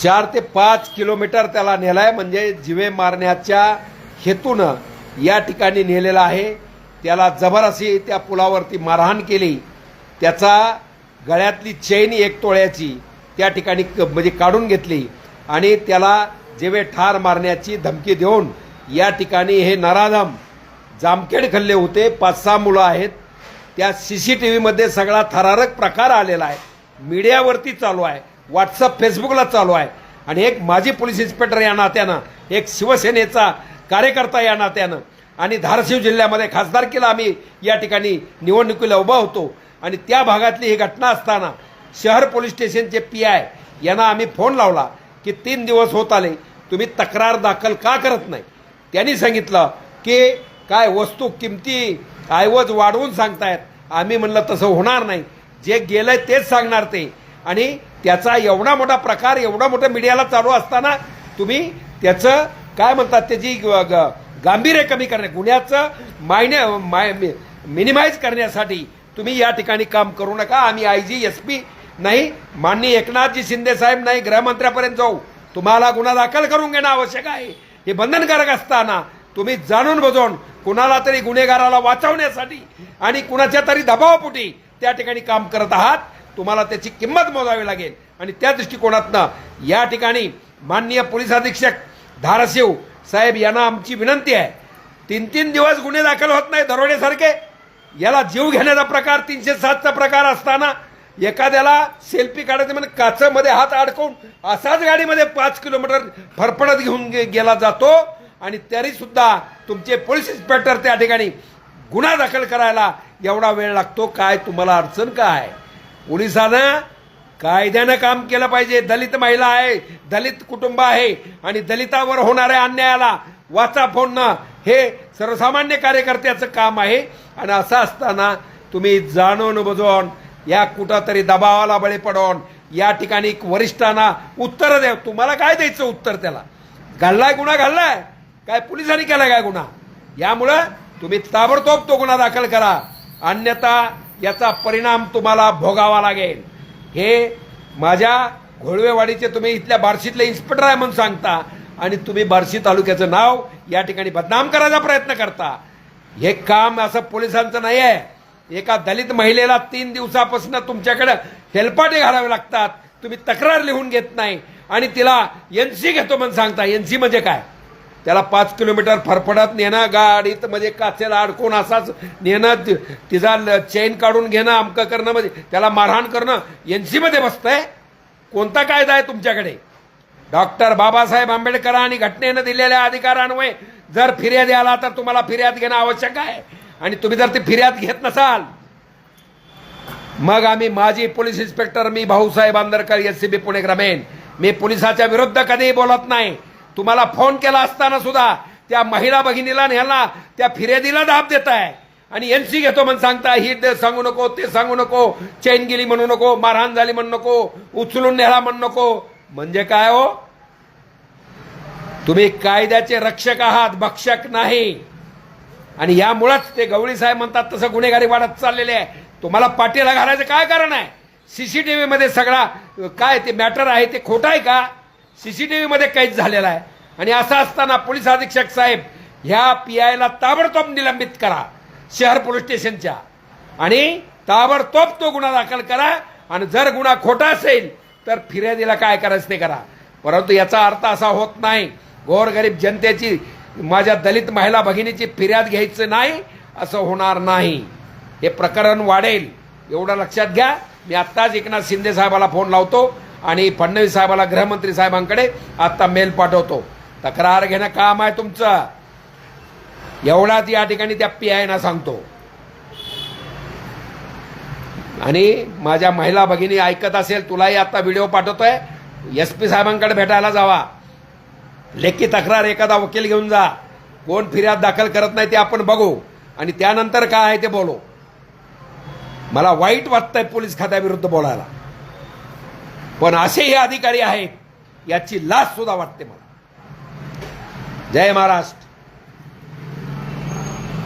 चार ते पाच किलोमीटर त्याला नेलाय म्हणजे जिवे मारण्याच्या हेतूनं या ठिकाणी नेलेला आहे. त्याला जबर अशी त्या पुलावरती मारहाण केली. त्याचा गळ्यातली चैन एक तोळ्याची त्या ठिकाणी क- म्हणजे काढून घेतली. आणि त्याला जेवे ठार मारण्याची धमकी देऊन या ठिकाणी हे नराधम जामखेड खल्ले होते. पाच सहा मुलं आहेत. त्या सी सी टी व्हीमध्ये सगळा थरारक प्रकार आलेला आहे. मीडियावरती चालू आहे. व्हॉट्सअप फेसबुकला चालू आहे. आणि एक माजी पोलीस इन्स्पेक्टर या नात्यानं एक शिवसेनेचा कार्यकर्ता या नात्यानं आणि धाराशिव जिल्ह्यामध्ये खासदारकीला आम्ही. या ठिकाणी निवडणुकीला उभा होतो. आणि त्या भागातली ही घटना असताना शहर पोलीस स्टेशनचे पी आय यांना आम्ही फोन लावला की तीन दिवस होत आले. तुम्ही तक्रार दाखल का करत नाही? त्यांनी सांगितलं की काय वस्तू किमती ऐवज वाढवून सांगतायत. आम्ही म्हणलं तसं होणार नाही. जे गेलं तेच सांगणार ते. आणि त्याचा एवढा मोठा प्रकार एवढा मोठा मीडियाला चालू असताना तुम्ही त्याचं काय म्हणतात त्याची ग- ग- गांभीर्य कमी करणे गुन्ह्याचं मायने माय मिनिमाइज करण्यासाठी तुम्ही या ठिकाणी काम करू नका. आम्ही आय जी एस पी नाही माननीय एकनाथजी शिंदे साहेब नाही गृहमंत्र्यापर्यंत जाऊ. तुम्हाला गुन्हा दाखल करून घेणं आवश्यक आहे. हे बंधनकारक असताना तुम्ही जाणून बुजून कुणाला तरी गुन्हेगाराला वाचवण्यासाठी आणि कुणाच्या तरी दबावापोटी त्या ठिकाणी काम करत आहात. तुम्हाला त्याची किंमत मोजावी लागेल. आणि त्या दृष्टिकोनातनं या ठिकाणी माननीय पोलीस अधीक्षक धाराशिव साहेब यांना आमची विनंती आहे. तीन तीन दिवस गुन्हे दाखल होत नाही दरोडेसारखे. याला जीव घेण्याचा प्रकार तीनशे सातचा प्रकार असताना एखाद्याला सेल्फी काढायचं म्हणजे काचमध्ये हात अडकवून असाच गाडीमध्ये पाच किलोमीटर फरफडत घेऊन गे- गेला जातो. आणि तरी सुद्धा तुमचे पोलीस इन्स्पेक्टर त्या ठिकाणी गुन्हा दाखल करायला एवढा वेळ लागतो. काय तुम्हाला अडचण काय? पोलिसानं कायद्यानं काम केलं पाहिजे. दलित महिला आहे दलित कुटुंब आहे आणि दलितावर होणाऱ्या अन्यायाला वाचा फोडणं हे सर्वसामान्य कार्यकर्त्याचं काम आहे. आणि असं असताना तुम्ही जाणून बुजवून या कुठंतरी दबावाला बळी पडून या ठिकाणी वरिष्ठांना उत्तर द्या. तुम्हाला काय द्यायचं उत्तर त्याला? घाललाय गुन्हा घाललाय. काय पोलिसांनी केला काय गुन्हा? यामुळं तुम्ही ताबडतोब तो गुन्हा दाखल करा. अन्यथा याचा परिणाम तुम्हाला भोगावा लागेल. हे माझ्या घोळवेवाडीचे तुम्ही इथल्या बार्शीतले इन्स्पेक्टर आहे म्हणून सांगता आणि तुम्ही बार्शी तालुक्याचं नाव या ठिकाणी बदनाम करायचा प्रयत्न करता. हे काम असं पोलिसांचं नाही आहे. एका दलित महिलेला तीन दिवसापासून तुमच्याकडं हेलपाटे घालावे लागतात. तुम्ही तक्रार लिहून घेत नाही. आणि तिला एन सी घेतो म्हणून सांगता. एन सी म्हणजे काय? त्याला पाच किलोमीटर फरफडत नेणं गाडीत म्हणजे काचेला अडकून असाच नेणं ति- तिचा ल- चेन काढून घेणं अमकं करणं म्हणजे त्याला मारहाण करणं एन सीमध्ये बसतंय? कोणता कायदा आहे तुमच्याकडे? डॉक्टर बाबासाहेब आंबेडकर आणि घटनेनं दिलेल्या अधिकारांमुळे जर फिर्यादी आला तर तुम्हाला फिर्याद घेणं आवश्यक आहे. आणि तुम्ही जर ती फिर्याद घेत नसाल मग आम्ही माजी पोलीस इन्स्पेक्टर मी Bhausaheb Andarkar S C B Pune ग्रामीण मी पोलिसाच्या विरुद्ध कधीही बोलत नाही. तुम्हाला फोन केला असताना सुद्धा त्या महिला भगिनीला न्याला त्या फिर्यादीला दाब देत आहे. आणि एनसी घेतो म्हणून सांगता ही सांगू नको ते सांगू नको चैन गेली म्हणू नको मारहाण झाली म्हणू नको उचलून न्याला म्हणू नको. म्हणजे काय हो? तुम्ही कायद्याचे रक्षक आहात भक्षक नाही. आणि यामुळंच ते गवळी साहेब म्हणतात तसं गुन्हेगारी वाढत चाललेले आहे. तुम्हाला पाठीला घालायचं काय कारण आहे? सीसीटीव्ही मध्ये सगळा काय ते मॅटर आहे ते खोटं आहे का? सी सी टी व्हीमध्ये काहीच झालेला आहे. आणि असं असताना पोलीस अधीक्षक साहेब ह्या पी आयला ताबडतोब निलंबित करा शहर पोलीस स्टेशनच्या. आणि ताबडतोब तो गुन्हा दाखल करा आणि जर गुन्हा खोटा असेल तर फिर्यादीला काय करायचं ते करा. परंतु याचा अर्थ असा होत नाही गोरगरीब जनतेची माझ्या दलित महिला भगिनीची फिर्याद घ्यायचं नाही असं होणार नाही. हे प्रकरण वाढेल एवढं लक्षात घ्या. मी आत्ताच एकनाथ शिंदे साहेबाला फोन लावतो. आणि फडणवीस साहेबाला गृहमंत्री साहेबांकडे आत्ता मेल पाठवतो. तक्रार घेणं काम आहे तुमचं. एवढाच या ठिकाणी त्या पी आय ना सांगतो. आणि माझ्या महिला भगिनी ऐकत असेल तुलाही आता व्हिडिओ पाठवतोय. एस पी साहेबांकडे भेटायला जावा. लेखी तक्रार एखादा वकील घेऊन जा. कोण फिर्याद दाखल करत नाही ते आपण बघू. आणि त्यानंतर काय आहे ते बोलू. मला वाईट वाटतंय पोलीस खात्याविरुद्ध बोलायला. पण असे हे अधिकारी आहेत याची लाच सुद्धा वाटते मला. जय महाराष्ट्र.